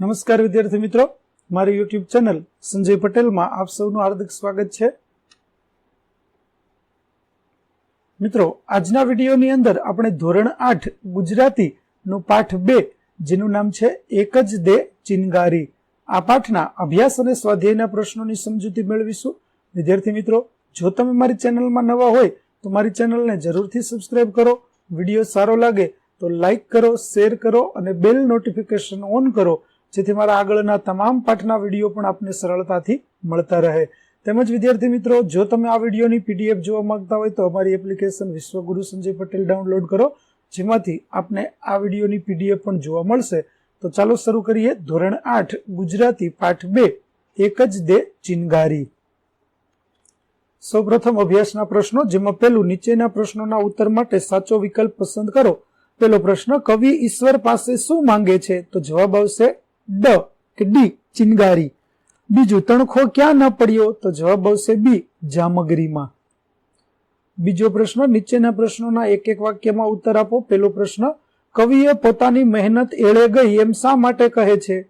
નમસ્કાર વિદ્યાર્થી મિત્રો. મારી યુટ્યુબ ચેનલ સંજય પટેલમાં આપ સૌનું હાર્દિક સ્વાગત છે. મિત્રો, આજના વિડીયોની અંદર આપણે ધોરણ આઠ ગુજરાતી નું પાઠ બે, જેનું નામ છે એક જ દે ચિનગારી. આ પાઠના અભ્યાસ અને સ્વાધ્યાયના પ્રશ્નોની સમજૂતી મેળવીશું. વિદ્યાર્થી મિત્રો, જો તમે મારી ચેનલમાં નવા હોય, તો મારી ચેનલને જરૂરથી સબસ્ક્રાઇબ કરો. વીડિયો સારો લાગે તો લાઈક કરો શેર કરો અને બેલ નોટિફિકેશન ઓન કરો. જેથી મારા આગળના તમામ પાઠના વીડિયો પણ આપને સરળતાથી મળતા રહે. તેમજ વિદ્યાર્થી મિત્રો, જો તમે આ વિડીયોની પીડીએફ જોવા માંગતા હોય તો અમારી એપ્લિકેશન વિશ્વગુરુ સંજય પટેલ ડાઉનલોડ કરો, જેમાંથી આપને આ વિડીયોની પીડીએફ પણ જોવા મળશે. તો ચાલો શરૂ કરીએ. ધોરણ આઠ, ગુજરાતી પાઠ બે, એક જ દે ચિનગારી. સૌપ્રથમ અભ્યાસના પ્રશ્નો, જેમાં પહેલું, નીચેના પ્રશ્નોના ઉત્તર માટે સાચો વિકલ્પ પસંદ કરો. પેલો પ્રશ્ન, કવિ ઈશ્વર પાસે શું માંગે છે? તો જવાબ આવશે ડ કે ડી, ચિનગારી. બીજું તણખો ક્યાં ન પડ્યો તો જવાબ આવશે બી, જામગરીમાં. બીજો પ્રશ્ન, નીચેના પ્રશ્નોના એક એક વાક્યમાં ઉત્તર આપો. પેલો પ્રશ્ન, કવિએ પોતાની મહેનત એળે ગઈ એમ શા માટે કહે છે?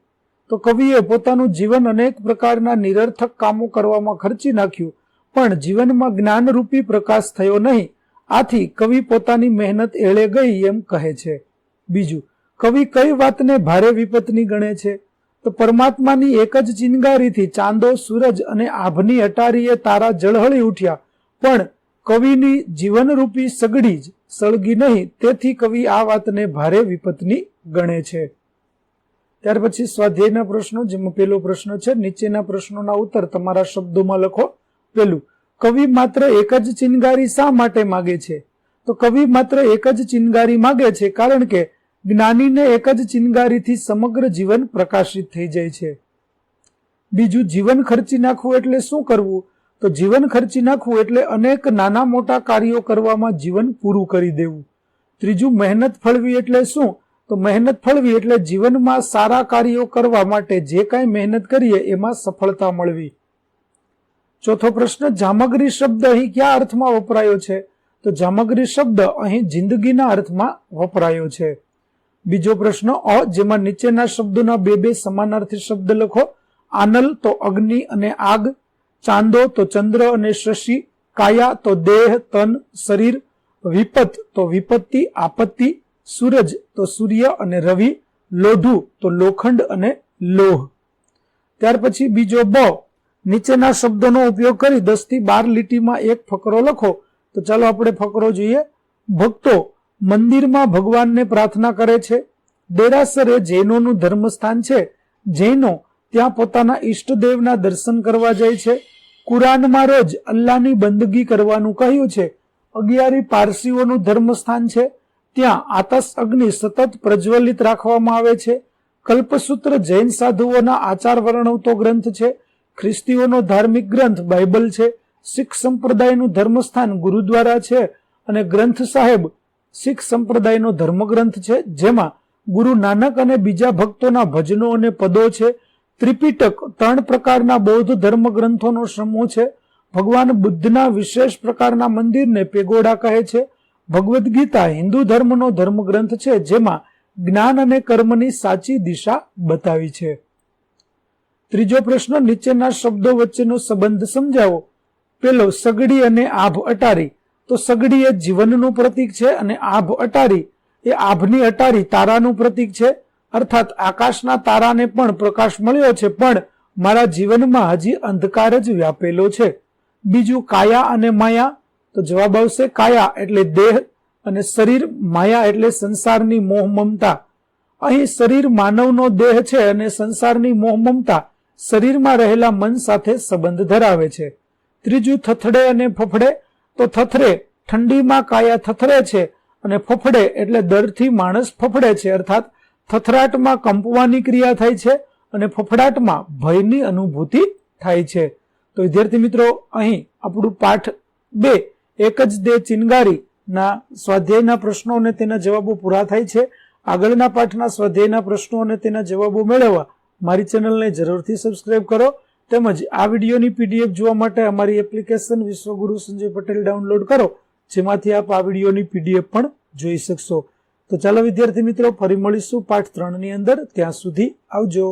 તો કવિએ પોતાનું જીવન અનેક પ્રકારના નિરર્થક કામો કરવામાં ખર્ચી નાખ્યું, પણ જીવનમાં જ્ઞાનરૂપી પ્રકાશ થયો નહીં. આથી કવિ પોતાની મહેનત એળે ગઈ એમ કહે છે. બીજું કવિ કઈ વાતને ભારે વિપત્ની ગણે છે? તો પરમાત્માની એક જ ચિનગારીથી ચાંદો, સૂરજ અને આભની અટારીએ તારા જળહળી ઉઠ્યા. પણ કવિની જીવનરૂપી સગડી જ સળગી નહીં, તેથી કવિ આ વાતને ભારે વિપત્ની ગણે છે. ત્યાર પછી સ્વાધ્યાયના પ્રશ્નો, જેમાં પેલો પ્રશ્ન છે, નીચેના પ્રશ્નોના ઉત્તર તમારા શબ્દોમાં લખો પેલું. કવિ માત્ર એક જ ચિનગારી શા માટે માગે છે? તો કવિ માત્ર એક જ ચિનગારી માગે છે કારણ કે જ્ઞાનીને એક જ ચિનગારીથી સમગ્ર જીવન પ્રકાશિત થઈ જાય છે. બીજું, જીવન ખર્ચી નાખવું એટલે શું કરવું? તો જીવન ખર્ચી નાખવું એટલે અનેક નાના મોટા કાર્યો કરવામાં જીવન પૂરું કરી દેવું. ત્રીજું, મહેનત ફળવી એટલે શું? તો મહેનત ફળવી એટલે જીવનમાં સારા કાર્યો કરવા માટે જે કાંઈ મહેનત કરીએ એમાં સફળતા મળવી. ચોથો પ્રશ્ન, જામગરી શબ્દ અહીં કયા અર્થમાં વપરાયો છે? તો જામગરી શબ્દ અહીં જિંદગીના અર્થમાં વપરાયો છે. બીજો પ્રશ્ન, અ, જેમાં નીચેના શબ્દોના બે બે સમાનાર્થી શબ્દ લખો. આનલ તો અગ્નિ અને આગ, ચાંદો તો ચંદ્ર અને શશી, કાયા તો દેહ, તન, શરીર, વિપત તો વિપત્તિ, આપત્તિ, સૂરજ તો સૂર્ય અને રવિ, લોઢું તો લોખંડ અને લોહ. ત્યાર પછી બીજો બ, નીચેના શબ્દોનો ઉપયોગ કરી દસથી બાર લીટીમાં એક ફકરો લખો. તો ચાલો આપણે ફકરો જોઈએ. ભક્તો મંદિરમાં ભગવાનને પ્રાર્થના કરે છે. દેરાસર જૈનોનું ધર્મસ્થાન છે. જૈનો ત્યાં પોતાના ઈષ્ટદેવના દર્શન કરવા જાય છે. કુરાનમાં રોજ અલ્લાહની બંદગી કરવાનું કહ્યું છે. અગિયારી પારસીઓનું ધર્મસ્થાન છે. ત્યાં આતસ અગ્નિ સતત પ્રજ્વલિત રાખવામાં આવે છે. કલ્પસૂત્ર જૈન સાધુઓના આચાર વર્ણવતો ગ્રંથ છે. ખ્રિસ્તીઓનો ધાર્મિક ગ્રંથ બાઇબલ છે. શીખ સંપ્રદાયનું ધર્મસ્થાન ગુરુદ્વારા છે. અને ગ્રંથ સાહેબ શીખ સંપ્રદાયનો ધર્મગ્રંથ છે, જેમાં ગુરુ નાનક અને બીજા ભક્તોના ભજનો અને પદો છે. ત્રિપિટક ત્રણ પ્રકારના બૌદ્ધ ધર્મ ગ્રંથોનો સમૂહ છે. ભગવાન બુદ્ધના વિશેષ પ્રકારના મંદિરને પેગોડા કહે છે. ભગવદ્ ગીતા હિન્દુ ધર્મનો ધર્મગ્રંથ છે, જેમાં જ્ઞાન અને કર્મની સાચી દિશા બતાવી છે. ત્રીજો પ્રશ્ન, નીચેના શબ્દો વચ્ચેનો સંબંધ સમજાવો. પેલો, સગડી અને આભ અટારી. તો સગડી એ જીવનનું પ્રતીક છે અને આભ અટારી, એ આભની અટારી તારાનું પ્રતીક છે. અર્થાત આકાશના તારાને પણ પ્રકાશ મળ્યો છે, પણ મારા જીવનમાં હજી અંધકાર જ વ્યાપેલો છે. બીજું કાયા અને માયા, તો જવાબ આવશે કાયા એટલે દેહ અને શરીર, માયા એટલે સંસારની મોહ મમતા. અહીં શરીર માનવનો દેહ છે અને સંસારની મોહ મમતા શરીરમાં રહેલા મન સાથે સંબંધ ધરાવે છે. ત્રીજું થથડે અને ફફડે તો થથરે, ઠંડીમાં કાયા થથરે છે અને ફફડે એટલે દરથી માણસ ફફડે છે, અર્થાત થથરાટમાં કંપવાની ક્રિયા થાય છે અને ફફડાટમાં ભયની અનુભૂતિ થાય છે. તો વિદ્યાર્થી મિત્રો, અહીં આપણું પાઠ બે, એક જ દે ચિનગારી ના સ્વાધ્યાયના પ્રશ્નો અને તેના જવાબો પૂરા થાય છે. આગળના પાઠના સ્વાધ્યાયના પ્રશ્નો અને તેના જવાબો મેળવવા મારી ચેનલને જરૂરથી સબસ્ક્રાઇબ કરો. તેમજ આ વિડીયોની પીડીએફ જોવા માટે અમારી એપ્લિકેશન વિશ્વગુરુ સંજય પટેલ ડાઉનલોડ કરો, જેમાંથી આપ આ વિડીયોની પીડીએફ પણ જોઈ શકશો. તો ચાલો વિદ્યાર્થી મિત્રો, ફરી મળીશું પાઠ ત્રણની અંદર. ત્યાં સુધી આવજો.